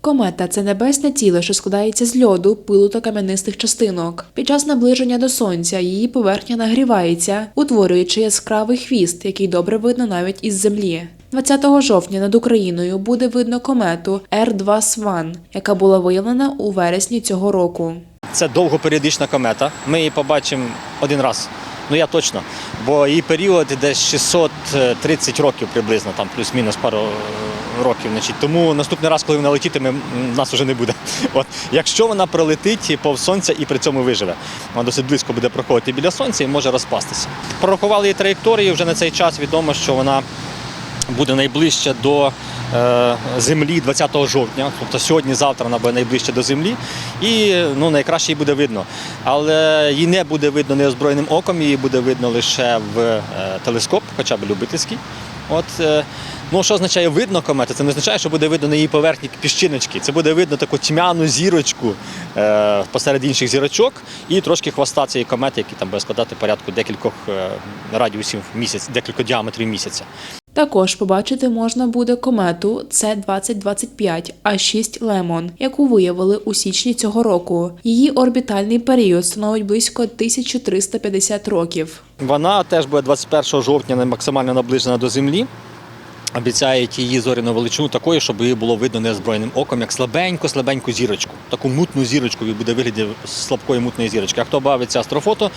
Комета це небесне тіло, що складається з льоду, пилу та кам'янистих частинок. Під час наближення до сонця її поверхня нагрівається, утворюючи яскравий хвіст, який добре видно навіть із землі. 20 жовтня над Україною буде видно комету R2 Сван, яка була виявлена у вересні цього року. Це довгоперіодична комета. Ми її побачимо один раз. Ну я точно. Бо її період десь 630 років приблизно, там плюс-мінус пару е, років. Значить. Тому наступний раз, коли вона летітиме, нас вже не буде. От. Якщо вона пролетить повз сонця і при цьому виживе, вона досить близько буде проходити біля сонця і може розпастися. Прорахували її траєкторію, вже на цей час відомо, що вона буде найближче до землі 20 жовтня, тобто сьогодні-завтра вона буде найближче до землі, і ну, найкраще її буде видно. Але її не буде видно неозброєним оком, її буде видно лише в е, телескоп, хоча б любительський. От, е, ну, що означає видно комети? Це не означає, що буде видно на її поверхні піщиночки. Це буде видно таку тьмяну зірочку е, посеред інших зірочок і трошки хвоста цієї комети, який там буде складати порядку декількох е, радіусів місяць, декілька діаметрів місяця. Також побачити можна буде комету С-2025 А6 Лемон, яку виявили у січні цього року. Її орбітальний період становить близько 1350 років. Вона теж буде 21 жовтня максимально наближена до землі. Обіцяють її зоряну величину такою, щоб її було видно неозброєним оком, як слабеньку-слабеньку зірочку. Таку мутну зірочку буде вигляді слабкої мутної зірочки. А хто бавиться астрофото,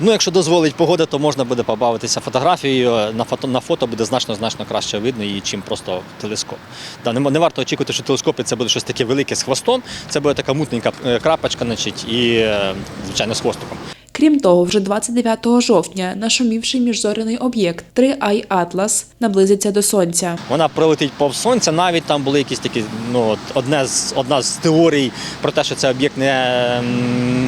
ну якщо дозволить погода, то можна буде побавитися фотографією. На фото, на фото буде значно значно краще видно її, чим просто телескоп. Да, не, не варто очікувати, що телескопи це буде щось таке велике з хвостом. Це буде така мутненька е, крапочка, значить, і е, звичайно з хвостиком. Крім того, вже 29 жовтня нашумівший міжзоряний об'єкт 3I Atlas наблизиться до сонця. Вона пролетить повз сонця. Навіть там були якісь такі, ну одне з одна з теорій про те, що це об'єкт не,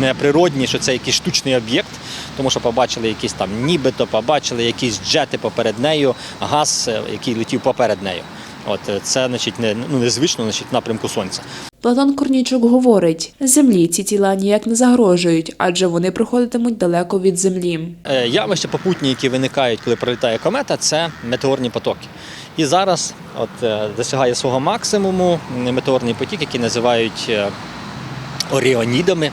не природній, що це якийсь штучний об'єкт, тому що побачили якісь там, нібито побачили якісь джети поперед нею, газ, е, який летів поперед нею. От е, це значить не ну незвично, значить напрямку сонця. Платон Корнійчук говорить: землі ці тіла ніяк не загрожують, адже вони проходитимуть далеко від землі. Е, Явища попутні, які виникають, коли пролітає комета, це метеорні потоки. І зараз от, досягає свого максимуму метеорний потік, який називають оріонідами,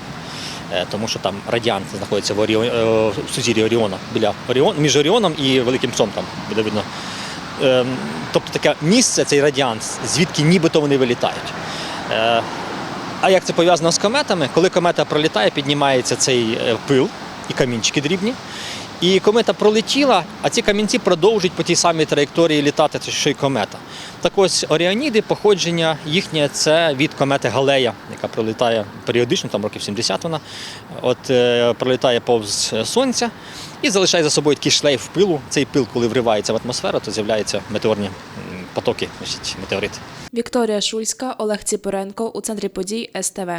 тому що там радіант знаходиться в, Оріо... е, в сузір'ї Оріона, біля Оріон... між Оріоном і Великим Псом там буде видно. Е, Тобто таке місце, цей радіант, звідки нібито вони вилітають. Е, а як це пов'язано з кометами? Коли комета пролітає, піднімається цей е, пил і камінчики дрібні. І комета пролетіла, а ці камінці продовжують по тій самій траєкторії літати, що й комета. Так ось Оріоніди, походження їхнє це від комети Галея, яка пролітає періодично, там років 70 вона. От е, пролітає повз сонця і залишає за собою такий шлейф пилу. Цей пил, коли вривається в атмосферу, то з'являються метеорні потоки, метеорити. Вікторія Шульська, Олег Ціпоренко у центрі подій СТВ.